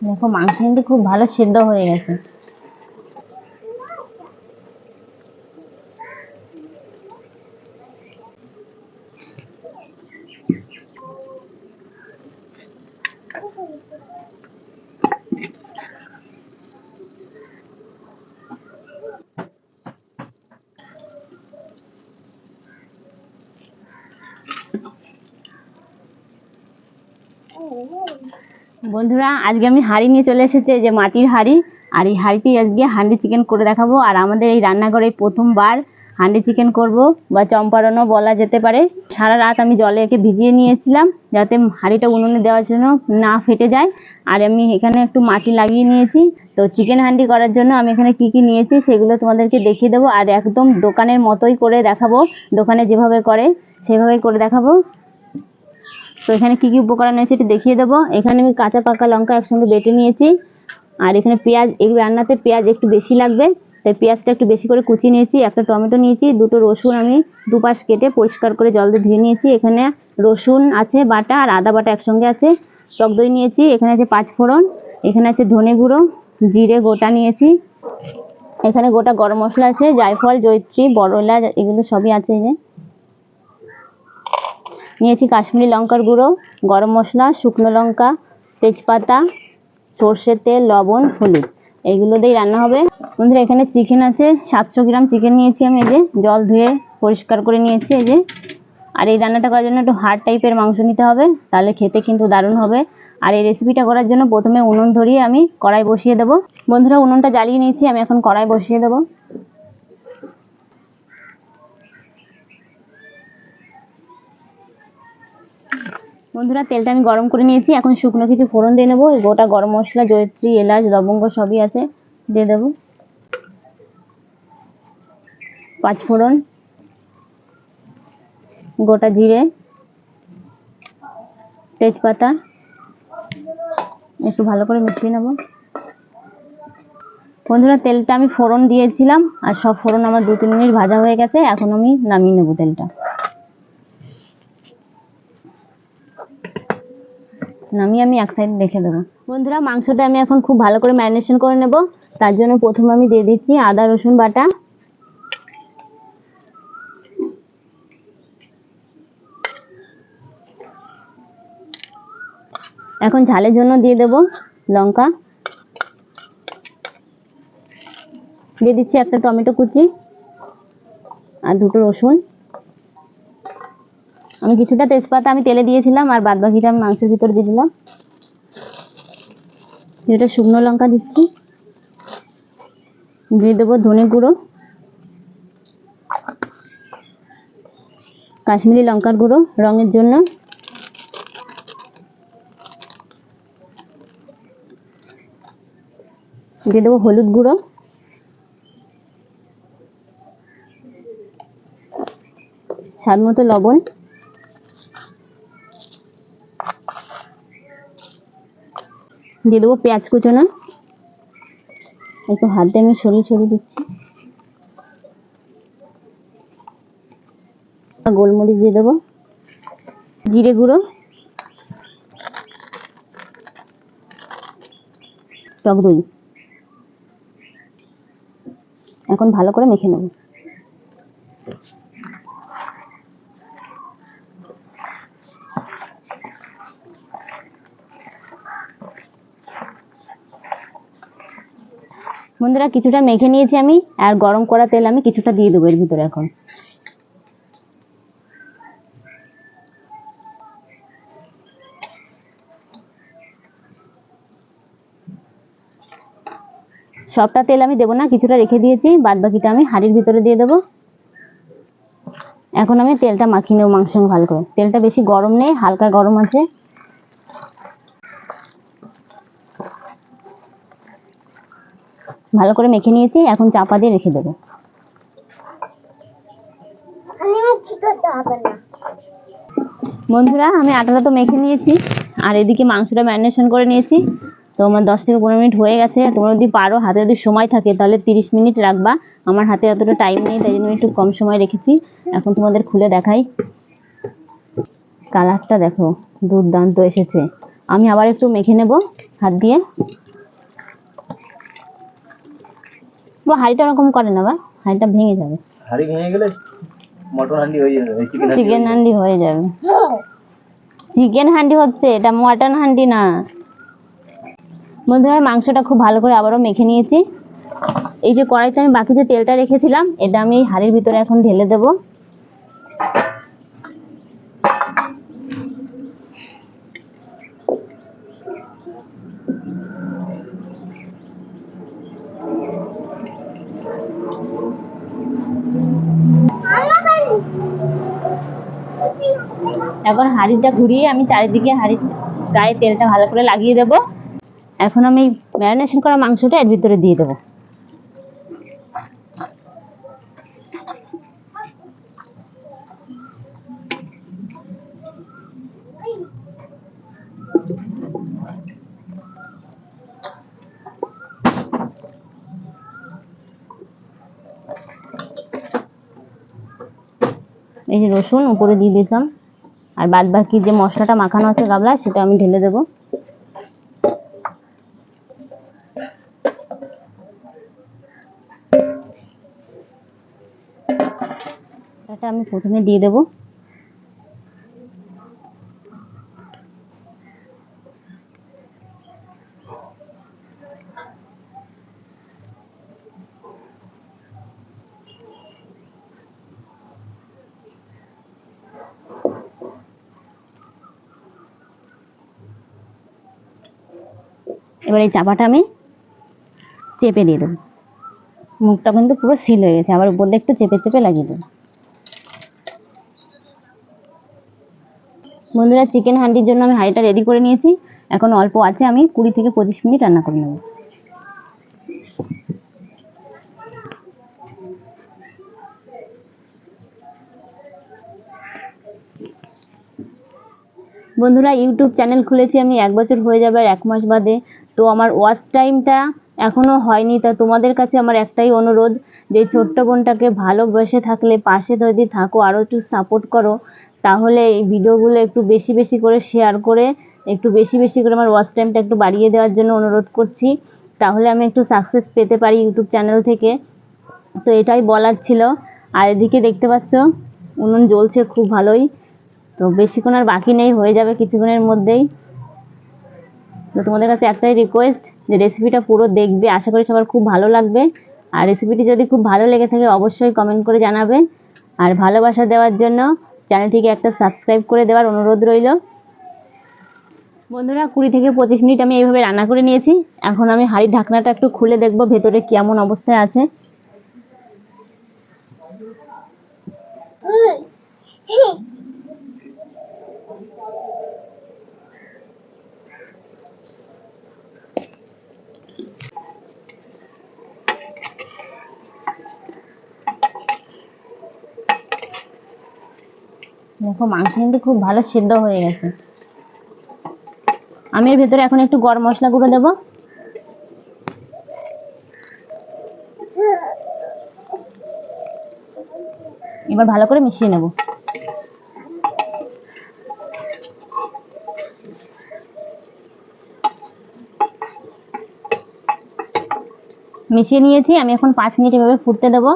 দেখো মাংস কিন্তু খুব ভালো সিদ্ধ হয়ে গেছে। বন্ধুরা, আজকে আমি হাঁড়ি নিয়ে চলে এসেছি যে মাটির হাঁড়ি। আর এই হাঁড়িতেই আজকে হান্ডি চিকেন করে দেখাবো। আর আমাদের এই রান্নাঘরে প্রথমবার হান্ডি চিকেন করব, বা চম্পারণও বলা যেতে পারে। সারা রাত আমি জলে একে ভিজিয়ে নিয়েছিলাম, যাতে হাঁড়িটা উনুনে দেওয়ার জন্য না ফেটে যায়। আর আমি এখানে একটু মাটি লাগিয়ে নিয়েছি। তো চিকেন হান্ডি করার জন্য আমি এখানে কি কি নিয়েছি, সেগুলো তোমাদেরকে দেখিয়ে দেবো। আর একদম দোকানের মতোই করে দেখাবো। দোকানে যেভাবে করে সেভাবে করে দেখাবো। তো এখানে কি কি উপকরণ আছে একটু দেখিয়ে দেবো। এখানে আমি কাঁচা, পাকা লঙ্কা একসঙ্গে বেটে নিয়েছি। আর এখানে পেঁয়াজ, এই রান্নাতে পেঁয়াজ একটু বেশি লাগবে, তাই পেঁয়াজটা একটু বেশি করে কুচিয়ে নিয়েছি, একটা টমেটো নিয়েছি, দুটো রসুন আমি দুপাশ কেটে পরিষ্কার করে জল দিয়ে ধুয়ে নিয়েছি। এখানে রসুন আছে, বাটা আর আদা বাটা একসঙ্গে আছে। টক দই নিয়েছি, এখানে আছে পাঁচ ফোড়ন, এখানে আছে ধনে গুঁড়ো, জিরে গোটা নিয়েছি। এখানে গোটা গরম মশলা আছে, জায়ফল, জয়িত্রী বড় এলাচ এগুলো সবই আছে যে নিয়েছি কাশ্মীরি লঙ্কার গুঁড়ো, গরম মশলা, শুকনো লঙ্কা, তেজপাতা, সর্ষের তেল, লবণ, হলুদ। এইগুলো দিয়েই রান্না হবে। বন্ধুরা, এখানে চিকেন আছে। সাতশো গ্রাম চিকেন নিয়েছি আমি এই যে। জল ধুয়ে পরিষ্কার করে নিয়েছি এই যে। আর এই রান্নাটা করার জন্য একটু হার্ড টাইপের মাংস নিতে হবে। তাহলে খেতে কিন্তু দারুণ হবে। আর এই রেসিপিটা করার জন্য প্রথমে উনুন ধরিয়ে আমি কড়াই বসিয়ে দেবো। বন্ধুরা, উনুনটা জ্বালিয়ে নিয়েছি। আমি এখন কড়াই বসিয়ে দেবো। বন্ধুরা, তেলটা আমি গরম করে নিয়েছি। এখন শুকনো কিছু ফোড়ন দিয়ে নেব। গোটা গরম মশলা, জয়িত্রী, এলাচ, লবঙ্গ সবই আছে, দিয়ে দেবো। পাঁচ ফোড়ন, গোটা জিরে, তেজপাতা, একটু ভালো করে মিশিয়ে নেব। বন্ধুরা, তেলটা আমি ফোড়ন দিয়েছিলাম, আর সব ফোড়ন আমার দু তিন মিনিট ভাজা হয়ে গেছে। এখন আমি নামিয়ে নেব তেলটা। নামিয়ে আমি এক সাইড রেখে দেবো। বন্ধুরা, মাংসটা আমি এখন খুব ভালো করে ম্যারিনেশন করে নেব। তার জন্য প্রথমে আমি দিয়ে দিচ্ছি আদা, রসুন বাটা। এখন ঝালের জন্য দিয়ে দেব লঙ্কা। দিয়ে দিচ্ছি একটা টমেটো কুচি আর দুটো রসুন। আমি কিছুটা তেজপাতা আমি তেলে দিয়েছিলাম আর বাদ বাকিটা আমি মাংসের ভিতর দিয়ে দিলাম। যেটা শুকনো লঙ্কা দিচ্ছি। দিয়ে দেবো ধনে গুঁড়ো। কাশ্মীরি লঙ্কার গুঁড়ো রঙের জন্য। দিয়ে দেবো হলুদ গুঁড়ো। স্বাদ মতো লবণ। দিয়ে দেবো পেঁয়াজ কুচোনো। একটু হাত দিয়ে আমি সরিয়ে সরিয়ে দিচ্ছি। গোলমরিচ দিয়ে দেবো। জিরে গুঁড়ো। টক দই। এখন ভালো করে মেখে নেব। বন্ধুরা, কিছুটা মেখে নিয়েছি আমি, আর গরম করা তেল আমি কিছুটা দিয়ে দেবো এর ভিতরে এখন। সবটা তেল আমি দেবো না, কিছুটা রেখে দিয়েছি বাদ বাকিটা আমি হাঁড়ির ভিতরে দিয়ে দেবো। এখন আমি তেলটা মাখিয়ে নেব মাংস ভালো করে। তেলটা বেশি গরম নেই, হালকা গরম আছে। ভালো করে মেখে নিয়েছি এখন চাপা দিয়ে রেখে দেবো। বন্ধুরা আমি আটাটা তো মেখে নিয়েছি আর এদিকে মাংসটা ম্যারিনেশন করে নিয়েছি। তো আমার দশ থেকে পনেরো মিনিট হয়ে গেছে তোমরা যদি পারো হাতে যদি সময় থাকে তাহলে তিরিশ মিনিট রাখবা। আমার হাতে অতটা টাইম নেই তাই জন্য আমি একটু কম সময় রেখেছি। এখন তোমাদের খুলে দেখাই। কালারটা দেখো দুর্দান্ত এসেছে। আমি আবার একটু মেখে নেব হাত দিয়ে। বা হাঁড়িটা ওরকম করে না বা? হাঁড়িটা ভেঙে যাবে। হাড়ি ভেঙে গেলে মটন হান্ডি হয়ে যাবে চিকেন হান্ডি হয়ে যাবে। চিকেন হান্ডি হচ্ছে এটা মটন হান্ডি না। বন্ধুরা মাংসটা খুব ভালো করে আবারও মেখে নিয়েছি। এই যে কড়াইতে আমি বাকি যে তেলটা রেখেছিলাম এটা আমি হাঁড়ির ভিতরে এখন ঢেলে দেব। এখন হাঁড়িটা ঘুরিয়ে আমি চারিদিকে হাঁড়ির গায়ে তেলটা ভালো করে লাগিয়ে দেব। এখন আমি ম্যারিনেশন করা মাংসটা এর ভিতরে দিয়ে দেবো। এই যে রসুন উপরে দিয়ে দিলাম। আর বাদ বাকি যে মশলাটা মাখানো আছে গাবলা, সেটা আমি ঢেলে দেব। এটা আমি প্রথমে দিয়ে দেবো। এবার এই চাপাটা আমি চেপে দিয়ে দেবো। মুখটা কিন্তু পুরো সিল হয়ে গেছে, আবার উপর একটু চেপে চেপে লাগিয়ে দেবো। বন্ধুরা চিকেন হান্ডির জন্য আমি হাঁড়িটা রেডি করে নিয়েছি। এখন অল্প আছে, আমি কুড়ি থেকে পঁচিশ মিনিট রান্না করে নেব। বন্ধুরা, ইউটিউব চ্যানেল খুলেছি আমি, এক বছর হয়ে যাবে এক মাস বাদে। তো আমার ওয়াচ টাইমটা এখনও হয়নি। তা তোমাদের কাছে আমার একটাই অনুরোধ যে ছোট্ট বোনটাকে ভালোবেসে থাকলে, পাশে যদি থাকো আরও একটু সাপোর্ট করো, তাহলে এই ভিডিওগুলো একটু বেশি বেশি করে শেয়ার করে, একটু বেশি বেশি করে আমার ওয়াচ টাইমটা একটু বাড়িয়ে দেওয়ার জন্য অনুরোধ করছি। তাহলে আমি একটু সাকসেস পেতে পারি ইউটিউব চ্যানেল থেকে। তো এটাই বলার ছিল। আর এদিকে দেখতে পাচ্ছ, উনুন জ্বলছে খুব ভালোই। তো বেশিক্ষণ আর বাকি নেই, হয়ে যাবে কিছুক্ষণের মধ্যেই। তো তোমাদের কাছে একটাই রিকোয়েস্ট যে রেসিপিটা পুরো দেখবে। আশা করি সবার খুব ভালো লাগবে। আর রেসিপিটি যদি খুব ভালো লেগে থাকে, অবশ্যই কমেন্ট করে জানাবে। আর ভালোবাসা দেওয়ার জন্য চ্যানেলটিকে একটা সাবস্ক্রাইব করে দেওয়ার অনুরোধ রইল। বন্ধুরা, কুড়ি থেকে পঁচিশ মিনিট আমি এইভাবে রান্না করে নিয়েছি। এখন আমি হাঁড়ির ঢাকনাটা একটু খুলে দেখব ভেতরে কেমন অবস্থায় আছে। দেখো, মাংস কিন্তু খুব ভালো সেদ্ধ হয়ে গেছে। আমি এর ভেতরে এখন একটু গরম মশলা গুঁড়ো দেবো। এবার ভালো করে মিশিয়ে নেব। মিশিয়ে নিয়েছি, আমি এখন পাঁচ মিনিট এভাবে ফুটতে দেবো।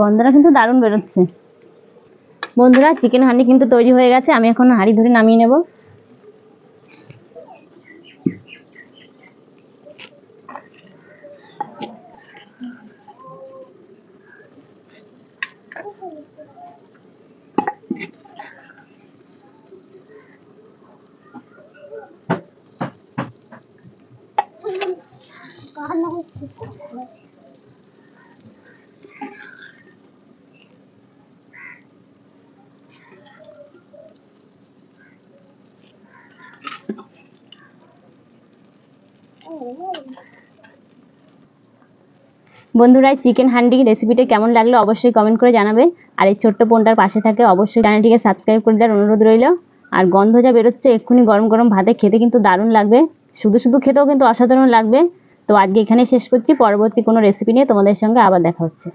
গন্ধটা কিন্তু দারুণ বেরোচ্ছে। বন্ধুরা চিকেন হাঁড়ি কিন্তু তৈরি হয়ে গেছে, আমি এখন হাঁড়ি ধরে নামিয়ে নেব। বন্ধুরা চিকেন হান্ডি রেসিপিটা কেমন লাগল অবশ্যই কমেন্ট করে জানাবেন। আর এই ছোট্ট ফোনটার পাশে থাকে অবশ্যই চ্যানেলটিকে সাবস্ক্রাইব করে দেওয়ার অনুরোধ রইল। আর গন্ধ যা বেরোচ্ছে, এক্ষুনি গরম গরম ভাতে খেতে কিন্তু দারুণ লাগবে। শুধু শুধু খেতেও কিন্তু অসাধারণ লাগবে। তো আজকে এখানে শেষ করছি। পরবর্তী কোনো রেসিপি নিয়ে তোমাদের সঙ্গে আবার দেখা হচ্ছে।